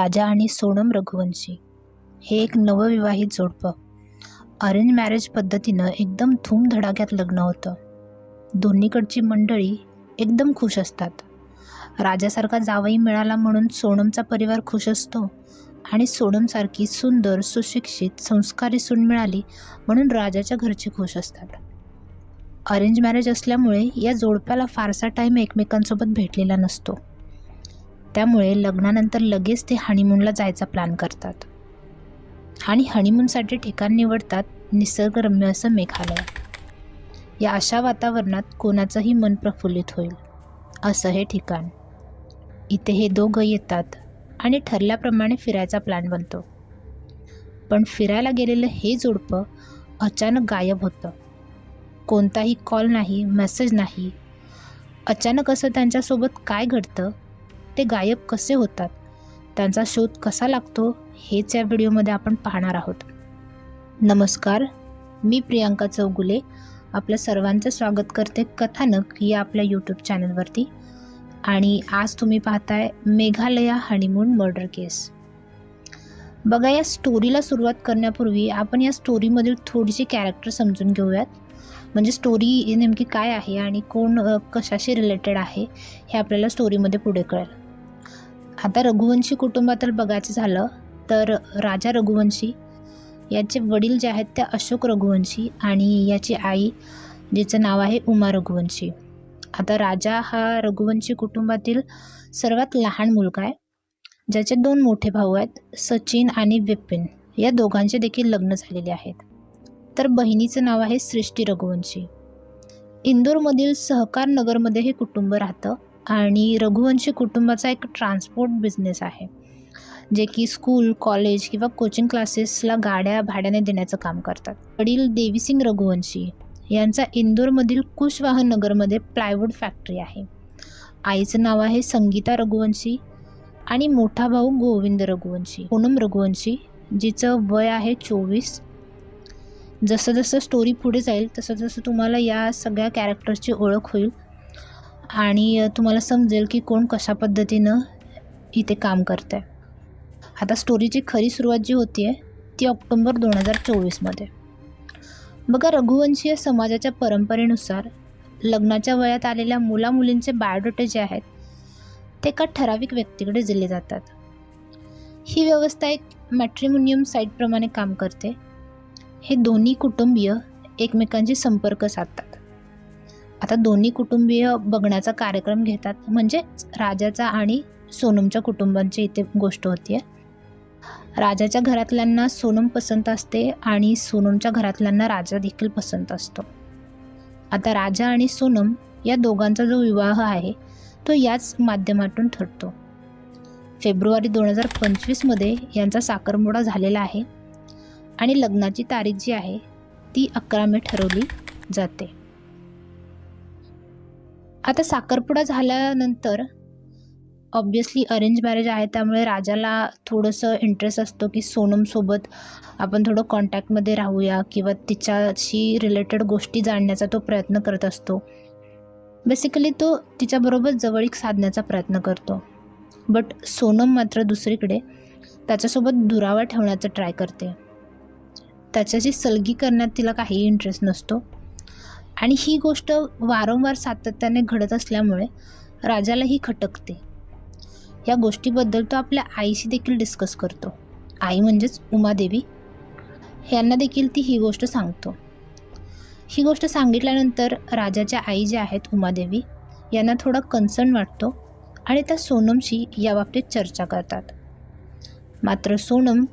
राजा आणि सोनम रघुवंशी. हे एक नवविवाहित जोडपं. अरेंज मॅरेज पद्धतीनं एकदम धूमधडाक्यात लग्न होतं. दोन्हीकडची मंडळी एकदम खुश असतात. राजासारखा जावई मिळाला म्हणून सोनमचा परिवार खुश असतो आणि सोनमसारखी सुंदर सुशिक्षित संस्कारी सून मिळाली म्हणून राजाच्या घरचे खुश असतात. अरेंज मॅरेज असल्यामुळे या जोडप्याला फारसा टाईम एकमेकांसोबत भेटलेला नसतो. त्यामुळे लग्नानंतर लगेच ते हनीमूनला जायचा प्लॅन करतात. आणि हनीमूनसाठी ठिकाण निवडतात निसर्गरम्य असं मेघालय. या अशा वातावरणात कोणाचंही मन प्रफुल्लित होईल असं हे ठिकाण. इथे हे दोघं येतात आणि ठरल्याप्रमाणे फिरायचा प्लॅन बनतो. पण फिरायला गेलेलं हे जोडपं अचानक गायब होतं. कोणताही कॉल नाही मेसेज नाही. अचानक असं त्यांच्यासोबत काय घडतं? ते गायब कसे होतात? त्यांचा शोध कसा लागतो? हेच या व्हिडिओमध्ये आपण पाहणार आहोत. नमस्कार मी प्रियांका चौगुले. आपलं सर्वांचं स्वागत करते कथानक या आपल्या यूट्यूब चॅनलवरती. आणि आज तुम्ही पाहताय मेघालया हनीमून मर्डर केस बघा या स्टोरीला सुरुवात करण्यापूर्वी आपण या स्टोरीमधील थोडीशी कॅरेक्टर समजून घेऊयात. म्हणजे स्टोरी नेमकी काय आहे आणि कोण कशाशी रिलेटेड आहे हे आपल्याला स्टोरीमध्ये पुढे कळेल. आता रघुवंशी कुटुंबातील बघायचं झालं तर राजा रघुवंशी याचे वडील जे आहेत ते अशोक रघुवंशी आणि याची आई जिचं नाव आहे उमा रघुवंशी. आता राजा हा रघुवंशी कुटुंबातील सर्वात लहान मुलगा आहे ज्याचे दोन मोठे भाऊ आहेत सचिन आणि विपिन. या दोघांचे देखील लग्न झालेले आहेत. तर बहिणीचं नाव आहे सृष्टी रघुवंशी. इंदोरमधील सहकार नगरमध्ये हे कुटुंब राहतं. आणि रघुवंशी कुटुंबाचा एक ट्रान्सपोर्ट बिझनेस आहे. जे की स्कूल कॉलेज किंवा कोचिंग क्लासेसला गाड्या भाड्याने देण्याचं काम करतात. वडील देवीसिंग रघुवंशी यांचा इंदोरमधील कुशवाहन नगरमध्ये प्लायवूड फॅक्टरी आहे. आईचं नाव आहे संगीता रघुवंशी आणि मोठा भाऊ गोविंद रघुवंशी. पूनम रघुवंशी जिचं वय आहे चोवीस. जसं जसं स्टोरी पुढे जाईल तसं जसं तुम्हाला या सगळ्या कॅरेक्टरची ओळख होईल. आणि तुम्हाला समजेल की कोण कशा पद्धतीनं इथे काम करतं आहे आता स्टोरीची खरी सुरुवात जी होती आहे ती ऑक्टोंबर दोन हजार चोवीसमध्ये. बघा रघुवंशीय समाजाच्या परंपरेनुसार लग्नाच्या वयात आलेल्या मुलामुलींचे बायोडेटे जे आहेत ते एका ठराविक व्यक्तीकडे दिले जातात. ही व्यवस्था एक मॅट्रिमोनियम साईटप्रमाणे काम करते. हे दोन्ही कुटुंबीय एकमेकांशी संपर्क साधतात. आता दोन्ही कुटुंबीय बघण्याचा कार्यक्रम घेतात. म्हणजे राजाचा आणि सोनमच्या कुटुंबांची इथे गोष्ट होती राजाच्या घरातल्यांना सोनम पसंत असते आणि सोनमच्या घरातल्यांना राजा देखील पसंत असतो. आता राजा आणि सोनम या दोघांचा जो विवाह आहे तो याच माध्यमातून ठरतो. फेब्रुवारी दोन हजार पंचवीसमध्ये यांचा साखरमोडा झालेला आहे आणि लग्नाची तारीख जी आहे ती अकरा मे ठरवली जाते. आता साखरपुडा झाल्यानंतर ऑब्वियसली अरेंज मॅरेज आहे त्यामुळे राजाला थोडंसं इंटरेस्ट असतो की सोनमसोबत आपण थोडं कॉन्टॅक्टमध्ये राहूया किंवा तिच्याशी रिलेटेड गोष्टी जाणण्याचा तो प्रयत्न करत असतो. बेसिकली तो तिच्याबरोबर जवळीक साधण्याचा प्रयत्न करतो. बट सोनम मात्र दुसरीकडे त्याच्यासोबत दुरावा ठेवण्याचा ट्राय करते. त्याच्याशी सलगी करण्यात तिला काहीही इंटरेस्ट नसतो. आणि ही गोष्ट वारंवार सातत्याने घडत असल्यामुळे राजालाही खटकते. या गोष्टीबद्दल तो आपल्या आईशी देखील डिस्कस करतो. आई म्हणजेच उमादेवी. यांना देखील ती ही गोष्ट सांगतो. ही गोष्ट सांगितल्यानंतर राजाच्या आई ज्या आहेत उमादेवी यांना थोडा कन्सर्न वाटतो आणि त्या सोनमशी याबाबतीत चर्चा करतात. मात्र सोनम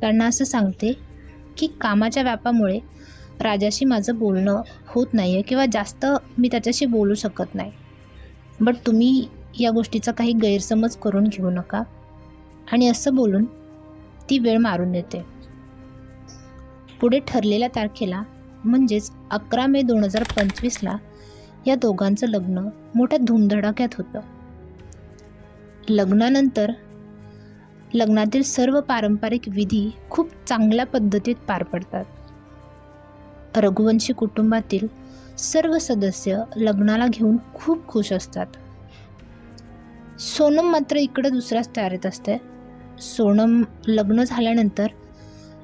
त्यांना असं सांगते की कामाच्या व्यापामुळे राजाशी माझं बोलणं होत नाही आहे किंवा जास्त मी त्याच्याशी बोलू शकत नाही. बट तुम्ही या गोष्टीचा काही गैरसमज करून घेऊ नका. आणि असं बोलून ती वेळ मारून देते. पुढे ठरलेल्या तारखेला म्हणजेच अकरा मे दोन हजार पंचवीसला या दोघांचं लग्न मोठ्या धुमधडाक्यात होतं. लग्नानंतर लग्नातील सर्व पारंपरिक विधी खूप चांगल्या पद्धतीत पार पडतात. रघुवंशी कुटुंबातील सर्व सदस्य लग्नाला घेऊन खूप खुश असतात. सोनम मात्र इकडं दुसऱ्याच तयारीत असते. सोनम लग्न झाल्यानंतर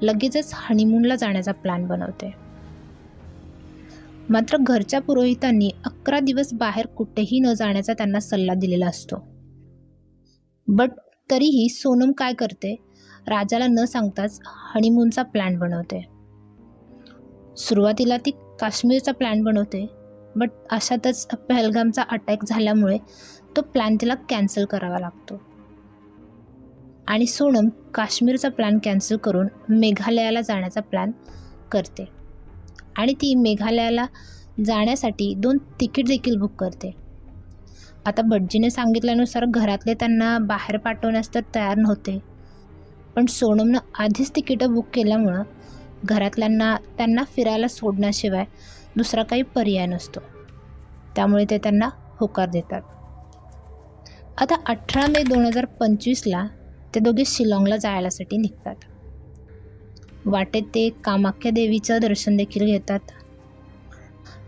लगेचच हनीमूनला जाण्याचा प्लॅन बनवते. मात्र घरच्या पुरोहितांनी अकरा दिवस बाहेर कुठेही न जाण्याचा त्यांना सल्ला दिलेला असतो. बट तरीही सोनम काय करते? राजाला न सांगताच हनीमूनचा प्लॅन बनवते. सुरुवातीला ती काश्मीरचा प्लॅन बनवते बट अशातच पहलगामचा अटॅक झाल्यामुळे तो प्लॅन तिला कॅन्सल करावा लागतो. आणि सोनम काश्मीरचा प्लॅन कॅन्सल करून मेघालयाला जाण्याचा प्लॅन करते. आणि ती मेघालयाला जाण्यासाठी दोन तिकीट देखील बुक करते. आता भटजीने सांगितल्यानुसार घरातले त्यांना बाहेर पाठवण्यास तर तयार नव्हते पण सोनमनं आधीच तिकीटं बुक केल्यामुळं घरातल्यांना त्यांना फिरायला सोडण्याशिवाय दुसरा काही पर्याय नसतो. त्यामुळे ते त्यांना होकार देतात. आता अठरा मे दोन हजार पंचवीसला ते दोघे शिलाँगला जायलासाठी निघतात. वाटेत ते कामाख्या देवीचं दर्शन देखील घेतात.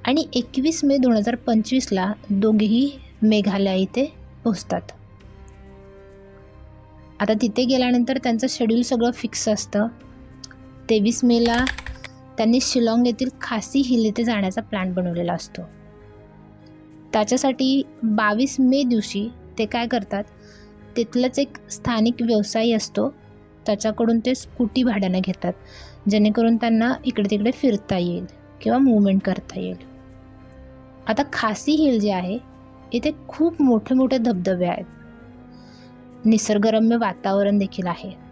आणि एकवीस मे दोन हजार पंचवीसला दोघेही मेघालय इथे पोचतात आता तिथे गेल्यानंतर त्यांचं शेड्यूल सगळं फिक्स असतं. तेवीस मेला त्यांनी शिलाँग येथील खासी हिल येथे जाण्याचा प्लॅन बनवलेला असतो. त्याच्यासाठी बावीस मे दिवशी ते काय करतात? तिथलंच एक स्थानिक व्यवसायी असतो. त्याच्याकडून ते स्कूटी भाड्यानं घेतात जेणेकरून त्यांना इकडे तिकडे फिरता येईल किंवा मूवमेंट करता येईल. आता खासी हिल जे आहे इथे खूप मोठे मोठे धबधबे आहेत. निसर्गरम्य वातावरण देखील आहे.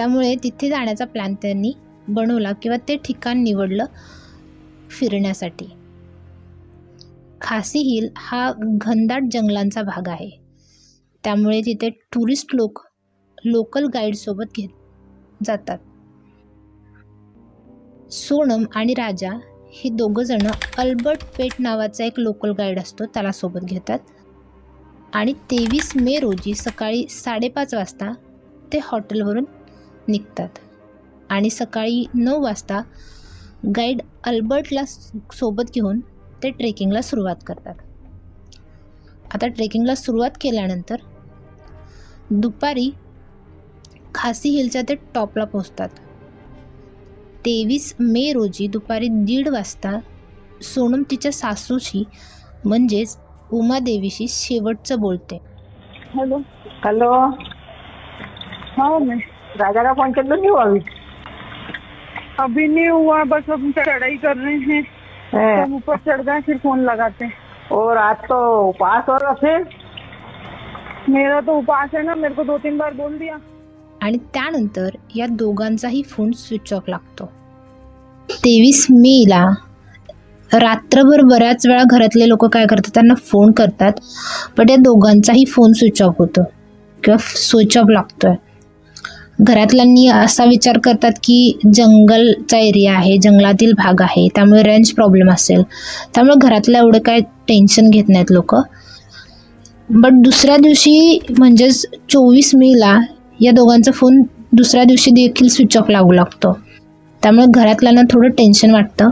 त्यामुळे तिथे जाण्याचा प्लॅन त्यांनी बनवला किंवा ते ठिकाण निवडलं फिरण्यासाठी. खासी हिल हा घनदाट जंगलांचा भाग आहे. त्यामुळे तिथे टुरिस्ट लोक लोकल गाईडसोबत घेत जातात. सोनम आणि राजा हे दोघंजणं अल्बर्ट पेट नावाचा एक लोकल गाईड असतो त्याला सोबत घेतात. आणि तेवीस मे रोजी सकाळी साडेपाच वाजता ते हॉटेलवरून निघतात. आणि सकाळी नऊ वाजता गाईड अल्बर्टला सोबत घेऊन ते ट्रेकिंगला सुरुवात करतात. आता ट्रेकिंगला सुरुवात केल्यानंतर दुपारी खासी हिलच्या ते टॉपला पोहोचतात. तेवीस मे रोजी दुपारी दीड वाजता सोनम तिच्या सासूशी म्हणजेच उमादेवीशी शेवटचं बोलते. हॅलो. हॅलो. हो हाँ राजा का फोन चल रही हो अभी अभी नहीं हुआ बस हम चढ़ाई कर रहे हैं। हैं? हम ऊपर चढ़ गए फिर फोन लगाते। हैं और आज तो उपवास होगा फिर? मेरा तो उपास है ना मेरे को दो तीन बार बोल दिया। आणि त्यानंतर या दोघांचाही फोन स्विच ऑफ लागतो. तेवीस मेला रात्रभर बऱ्याच वेळा घरातले लोक काय करतात त्यांना फोन करतात पण या दोघांचाही फोन स्विच ऑफ होतो. किंवा स्विच ऑफ लागतोय. घरातल्यांनी असा विचार करतात की जंगलचा एरिया आहे जंगलातील भाग आहे त्यामुळे रेंज प्रॉब्लेम असेल. त्यामुळे घरातलं एवढं काय टेन्शन घेत नाहीत लोक. बट दुसऱ्या दिवशी म्हणजेच चोवीस मेला या दोघांचा फोन दुसऱ्या दिवशी देखील स्विच ऑफ लागू लागतो. त्यामुळे घरातल्यांना थोडं टेन्शन वाटतं.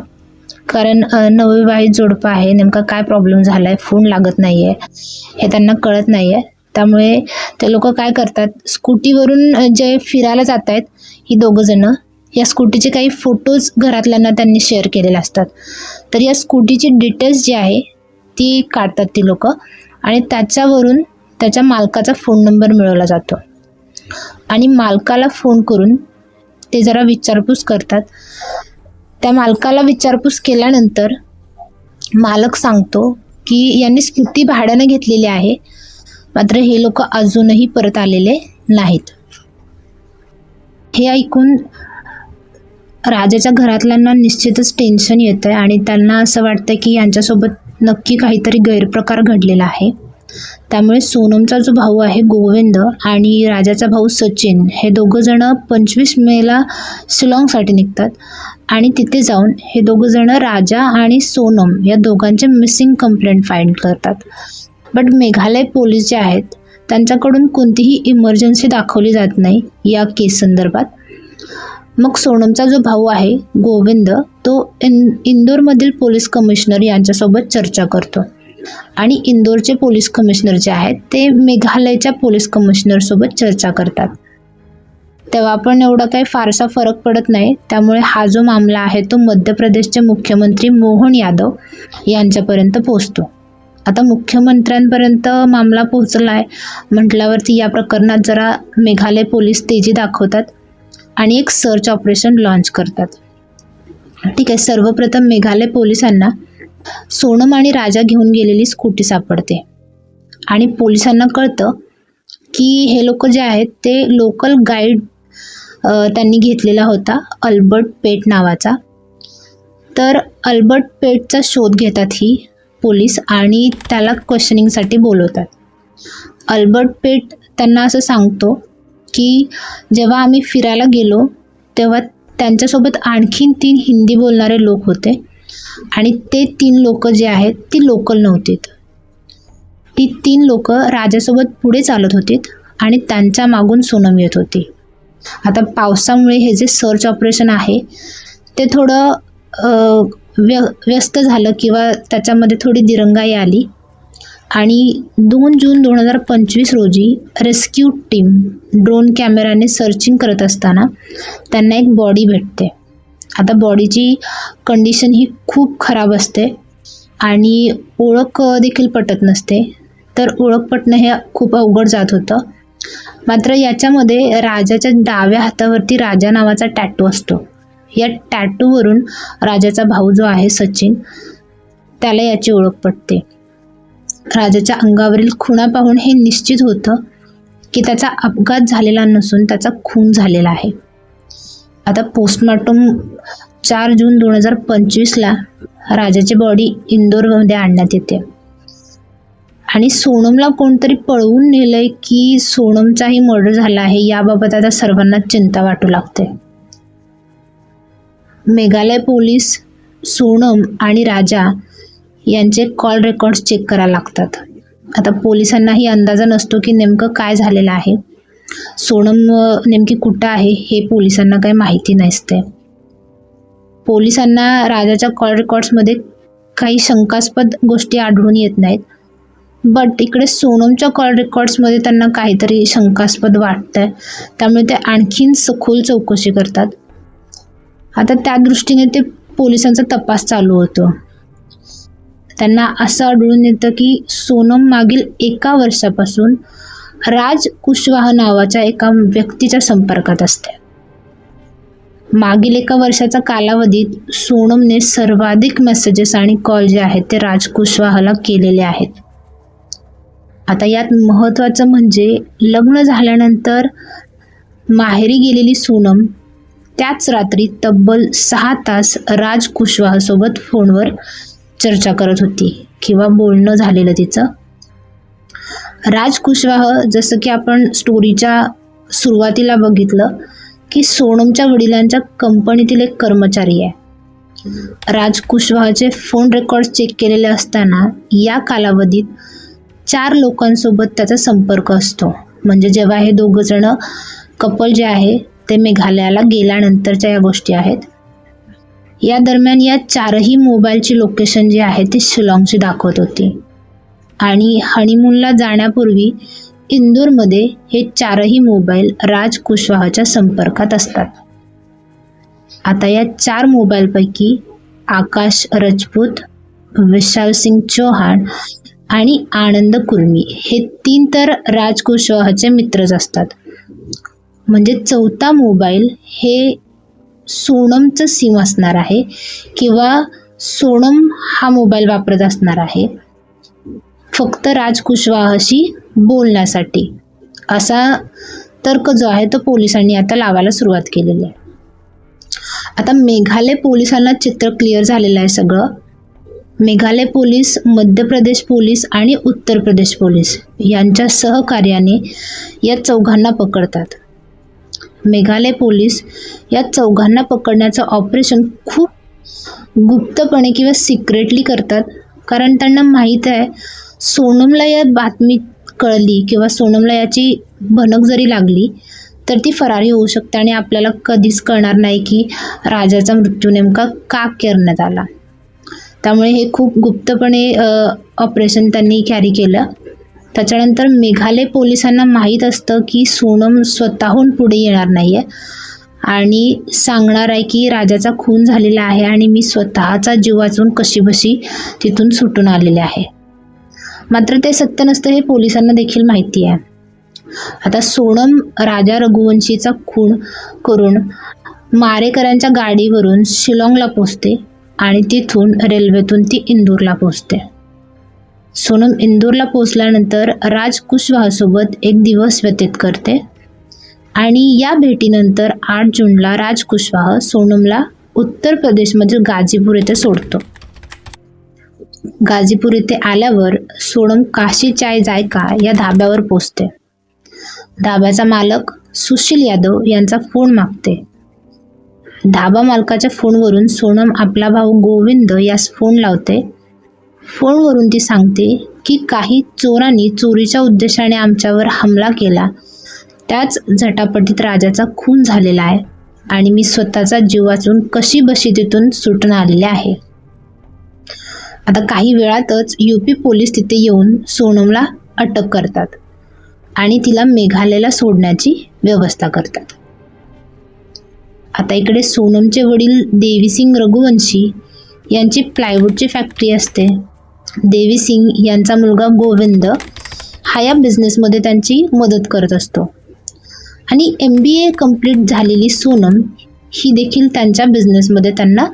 कारण नवविवाहित जोडपं आहे नेमका काय प्रॉब्लेम झाला आहे फोन लागत नाही आहे हे त्यांना कळत नाही आहे त्यामुळे ते लोक काय करतात स्कूटीवरून जे फिरायला जात आहेत ही दोघं जणं या स्कूटीचे काही फोटोज घरातल्यांना त्यांनी शेअर केलेले असतात. तर या स्कूटीची डिटेल्स जी आहे ती काढतात ती लोक आणि त्याच्यावरून त्याच्या मालकाचा फोन नंबर मिळवला जातो. आणि मालकाला फोन करून ते जरा विचारपूस करतात. त्या मालकाला विचारपूस केल्यानंतर मालक सांगतो की यांनी स्कूटी भाड्यानं घेतलेली आहे मात्र हे लोक अजूनही परत आलेले नाहीत. हे ऐकून राजाच्या घरातल्यांना निश्चितच टेन्शन येतं आहे आणि त्यांना असं वाटतं की यांच्यासोबत नक्की काहीतरी गैरप्रकार घडलेला आहे. त्यामुळे सोनमचा जो भाऊ आहे गोविंद आणि राजाचा भाऊ सचिन हे दोघंजणं पंचवीस मेला शिलाँगसाठी निघतात आणि तिथे जाऊन हे दोघंजणं राजा आणि सोनम या दोघांचे मिसिंग कंप्लेंट फाईंड करतात. बट मेघालय पोलीस जे आहेत त्यांच्याकडून कोणतीही इमर्जन्सी दाखवली जात नाही या केस संदर्भात. मग सोनमचा जो भाऊ आहे गोविंद तो इन इंदोरमधील पोलीस कमिशनर यांच्यासोबत चर्चा करतो. आणि इंदोरचे पोलीस कमिशनर जे आहेत ते मेघालयच्या पोलीस कमिशनरसोबत चर्चा करतात. तेव्हा पण एवढा काही फारसा फरक पडत नाही. त्यामुळे हा जो मामला आहे तो मध्य प्रदेशचे मुख्यमंत्री मोहन यादव यांच्यापर्यंत पोहोचतो. आता मुख्यमंत्र्यांपर्यंत मामला पोहोचला आहे म्हटल्यावरती या प्रकरणात जरा मेघालय पोलीस तेजी दाखवतात आणि एक सर्च ऑपरेशन लॉन्च करतात. ठीक आहे सर्वप्रथम मेघालय पोलिसांना सोनम आणि राजा घेऊन गेलेली स्कूटी सापडते. आणि पोलिसांना कळतं की हे लोक जे आहेत ते लोकल गाईड त्यांनी घेतलेला होता अल्बर्ट पेट नावाचा. तर अल्बर्ट पेटचा शोध घेतात ही. पोलीस आणि त्याला क्वेश्चनिंगसाठी बोलवतात. अल्बर्ट पेट त्यांना असं सांगतो की जेव्हा आम्ही फिरायला गेलो तेव्हा त्यांच्यासोबत आणखीन तीन हिंदी बोलणारे लोक होते आणि ते तीन लोक जे आहेत ती लोकल नव्हती ती तीन लोक राजासोबत पुढे चालत होती आणि त्यांच्या मागून सोनम येत होती. आता पावसामुळे हे जे सर्च ऑपरेशन आहे ते थोडं व्य व्यस्त झालं किंवा त्याच्यामध्ये थोडी दिरंगाई आली. आणि दोन जून दोन हजार पंचवीस रोजी रेस्क्यू टीम ड्रोन कॅमेराने सर्चिंग करत असताना त्यांना एक बॉडी भेटते. आता बॉडीची कंडिशन ही खूप खराब असते आणि ओळख देखील पटत नसते. तर ओळख पटणं हे खूप अवघड जात होतं. मात्र याच्यामध्ये राजाच्या डाव्या हातावरती राजा नावाचा टॅटू असतो. या टॅटूवरून राजाचा भाऊ जो आहे सचिन त्याला याची ओळख पडते राजाच्या अंगावरील खुणा पाहून हे निश्चित होतं की त्याचा अपघात झालेला नसून त्याचा खून झालेला आहे. आता पोस्टमॉर्टम चार जून दोन हजार पंचवीसला राजाची बॉडी इंदोरमध्ये आणण्यात येते. आणि सोनमला कोणतरी पळवून नेलंय की सोनमचाही मर्डर झाला आहे याबाबत आता सर्वांना चिंता वाटू लागते. मेघालय पोलीस सोनम आणि राजा यांचे कॉल रेकॉर्ड्स चेक करायला लागतात. आता पोलिसांनाही अंदाजा नसतो की नेमकं काय झालेलं आहे. सोनम नेमकी कुठं आहे हे पोलिसांना काही माहिती नसते. पोलिसांना राजाच्या कॉल रेकॉर्ड्समध्ये काही शंकास्पद गोष्टी आढळून येत नाहीत. बट इकडे सोनमच्या कॉल रेकॉर्ड्समध्ये त्यांना काहीतरी शंकास्पद वाटतं आहे त्यामुळे ते आणखीन सखोल चौकशी करतात. आता त्या दृष्टीने ते पोलिसांचा तपास चालू होतो. त्यांना असं आढळून येतं की सोनम मागील एका वर्षापासून राज कुशवाह नावाच्या एका व्यक्तीच्या संपर्कात असते. मागील एका वर्षाचा कालावधीत सोनमने सर्वाधिक मेसेजेस आणि कॉल जे आहेत ते राज कुशवाहला केलेले आहेत. आता यात महत्त्वाचं म्हणजे लग्न झाल्यानंतर माहेरी गेलेली सोनम त्याच रात्री तब्बल सहा तास राज कुशवाहासोबत फोनवर चर्चा करत होती किंवा बोलणं झालेलं तिचं. राज कुशवाह जसं की आपण स्टोरीच्या सुरुवातीला बघितलं की सोनमच्या वडिलांच्या कंपनीतील एक कर्मचारी आहे. राज कुशवाहचे फोन रेकॉर्ड चेक केलेले असताना या कालावधीत चार लोकांसोबत त्याचा संपर्क असतो. म्हणजे जेव्हा हे दोघंजणं कपल जे आहे ते मेघालयाला गेल्यानंतरच्या या गोष्टी आहेत. या दरम्यान या चारही मोबाईलची लोकेशन जी आहे ती शिलाँगची दाखवत होती. आणि हनीमूनला जाण्यापूर्वी इंदूरमध्ये हे चारही मोबाईल राज कुशवाहाच्या संपर्कात असतात. आता या चार मोबाईलपैकी आकाश राजपूत विशाल सिंग चौहान आणि आनंद कुर्मी हे तीन तर राज कुशवाहाचे मित्रच असतात. म्हणजे चौथा मोबाईल हे सोनमचं सिम असणार आहे किंवा सोनम हा मोबाईल वापरत असणार आहे. फक्त राज कुशवाहाशी बोलण्यासाठी. असा तर्क जो आहे तो पोलिसांनी आता लावायला सुरुवात केलेली आहे. आता मेघालय पोलिसांना चित्र क्लिअर झालेलं आहे सगळं. मेघालय पोलीस मध्य प्रदेश पोलीस आणि उत्तर प्रदेश पोलीस यांच्या सहकार्याने या चौघांना पकडतात. मेघालय पोलीस या चौघांना पकडण्याचं ऑपरेशन खूप गुप्तपणे किंवा सिक्रेटली करतात. कारण त्यांना माहीत आहे सोनमला या बातमी कळली किंवा सोनमला याची भनक जरी लागली तर ती फरारी होऊ शकते आणि आपल्याला कधीच कळणार नाही की राजाचा मृत्यू नेमका का करण्यात आला. त्यामुळे हे खूप गुप्तपणे ऑपरेशन त्यांनी कॅरी केलं. त्याच्यानंतर मेघालय पोलिसांना माहीत असतं की सोनम स्वतःहून पुढे येणार नाही आहे आणि सांगणार आहे की राजाचा खून झालेला आहे आणि मी स्वतःचा जीव वाचून कशीबशी तिथून सुटून आलेले आहे. मात्र ते सत्य नसतं हे पोलिसांना देखील माहिती आहे. आता सोनम राजा रघुवंशीचा खून करून मारेकरांच्या गाडीवरून शिलाँगला पोचते आणि तिथून रेल्वेतून ती इंदूरला पोचते सोनम इंदूरला पोचल्यानंतर राज कुशवाहासोबत एक दिवस व्यतीत करते. आणि या भेटीनंतर आठ जूनला राज कुशवाह सोनमला उत्तर प्रदेशमधील गाझीपूर येथे सोडतो. गाझीपूर येथे आल्यावर सोनम काशी चाय जायका या धाब्यावर पोचते धाब्याचा मालक सुशील यादव यांचा फोन मागते. धाबा मालकाच्या फोनवरून सोनम आपला भाऊ गोविंद यास फोन लावते. फोनवरून ती सांगते की काही चोरांनी चोरीच्या उद्देशाने आमच्यावर हमला केला. त्याच झटापटीत राजाचा खून झालेला आहे आणि मी स्वतःचा जीव वाचून कशी बशी तिथून सुटून आलेले आहे. आता काही वेळातच यू पी पोलीस तिथे येऊन सोनमला अटक करतात आणि तिला मेघालयला सोडण्याची व्यवस्था करतात. आता इकडे सोनमचे वडील देवीसिंग रघुवंशी यांची प्लायवूडची फॅक्टरी असते. देवीसिंग यांचा मुलगा गोविंद हा या बिझनेसमध्ये त्यांची मदत करत असतो. आणि एम बी ए कंप्लीट झालेली सोनम ही देखील त्यांच्या बिझनेसमध्ये त्यांना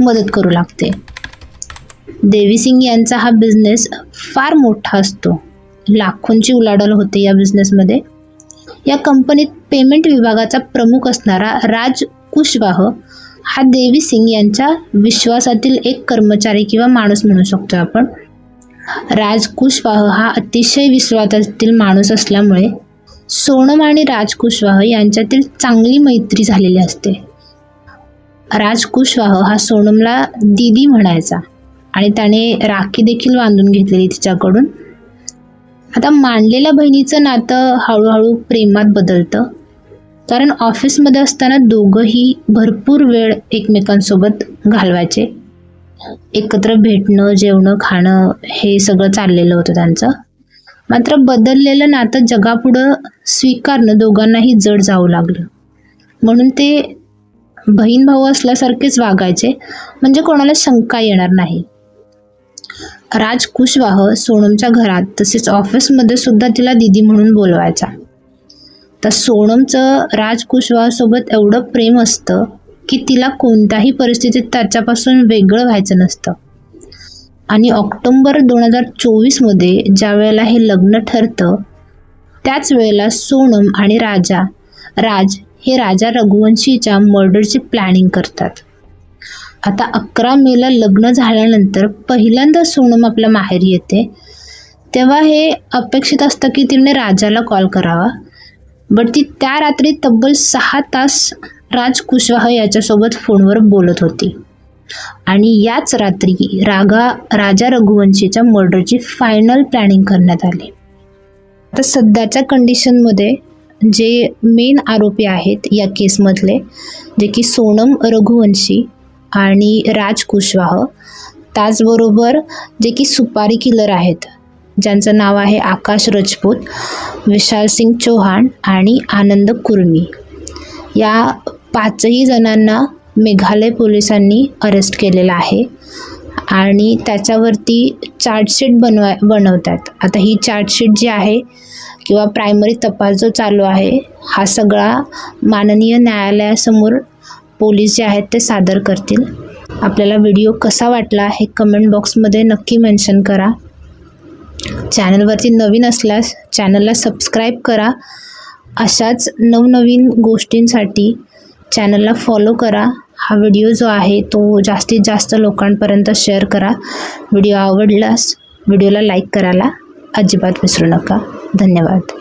मदत करू लागते. देवीसिंग यांचा हा बिझनेस फार मोठा असतो. लाखोंची उलाढाल होते या बिझनेसमध्ये या कंपनीत पेमेंट विभागाचा प्रमुख असणारा राज कुशवाह हा देवी सिंग यांच्या विश्वासातील एक कर्मचारी किंवा माणूस म्हणू शकतो आपण. राजकुशवाह हा अतिशय विश्वासातील माणूस असल्यामुळे सोनम आणि राजकुशवाह यांच्यातील चांगली मैत्री झालेली असते. राजकुशवाह हा सोनमला दीदी म्हणायचा आणि त्याने राखी देखील बांधून घेतलेली तिच्याकडून. आता मांडलेल्या बहिणीचं नातं हळूहळू प्रेमात बदलतं. कारण ऑफिसमध्ये असताना दोघंही भरपूर वेळ एकमेकांसोबत घालवायचे. एकत्र भेटणं जेवणं खाणं हे सगळं चाललेलं होतं त्यांचं. मात्र बदललेलं नातं जगापुढं स्वीकारणं दोघांनाही जड जाऊ लागलं. म्हणून ते बहीण भाऊ असल्यासारखेच वागायचे. म्हणजे कोणाला शंका येणार नाही. राज कुशवाह सोनमच्या घरात तसेच ऑफिसमध्ये सुद्धा तिला दिदी म्हणून बोलवायचा. तर सोनमचं राज कुशवाहासोबत एवढं प्रेम असतं की तिला कोणत्याही परिस्थितीत त्याच्यापासून वेगळं व्हायचं नसतं. आणि ऑक्टोंबर दोन हजार चोवीसमध्ये ज्या वेळेला हे लग्न ठरतं त्याच वेळेला सोनम आणि राजा राज हे राजा रघुवंशीच्या मर्डरची प्लॅनिंग करतात. आता अकरा मेला लग्न झाल्यानंतर पहिल्यांदा सोनम आपल्या माहेरी येते तेव्हा हे अपेक्षित असतं की तिने राजाला कॉल करावा. बट ती त्या रात्री तब्बल सहा तास राज कुशवाह याच्यासोबत फोनवर बोलत होती. आणि याच रात्री रागा राजा रघुवंशीच्या मर्डरची फायनल प्लॅनिंग करण्यात आली. आता सध्याच्या कंडिशनमध्ये जे मेन आरोपी आहेत या केसमधले जे की सोनम रघुवंशी आणि राज कुशवाह त्याचबरोबर जे की सुपारी किलर आहेत ज्यांचं नाव आहे आकाश राजपूत विशाल सिंग चौहान आणि आनंद कुर्मी. या पाचही जणांना मेघालय पोलिसांनी अरेस्ट केलेलं आहे आणि त्याच्यावरती चार्जशीट बनवा बनवतात. आता ही चार्जशीट जी आहे किंवा प्रायमरी तपास जो चालू आहे हा सगळा माननीय न्यायालयासमोर पोलीस जे आहेत ते सादर करतील. आपल्याला व्हिडिओ कसा वाटला हे कमेंट बॉक्समध्ये नक्की मेन्शन करा. चॅनलवरती नवीन असल्यास चॅनलला सबस्क्राईब करा. अशाच नवनवीन गोष्टींसाठी चॅनलला फॉलो करा. हा व्हिडिओ जो आहे तो जास्तीत जास्त लोकांपर्यंत शेअर करा. व्हिडिओ आवडल्यास व्हिडिओला लाईक करायला अजिबात विसरू नका. धन्यवाद.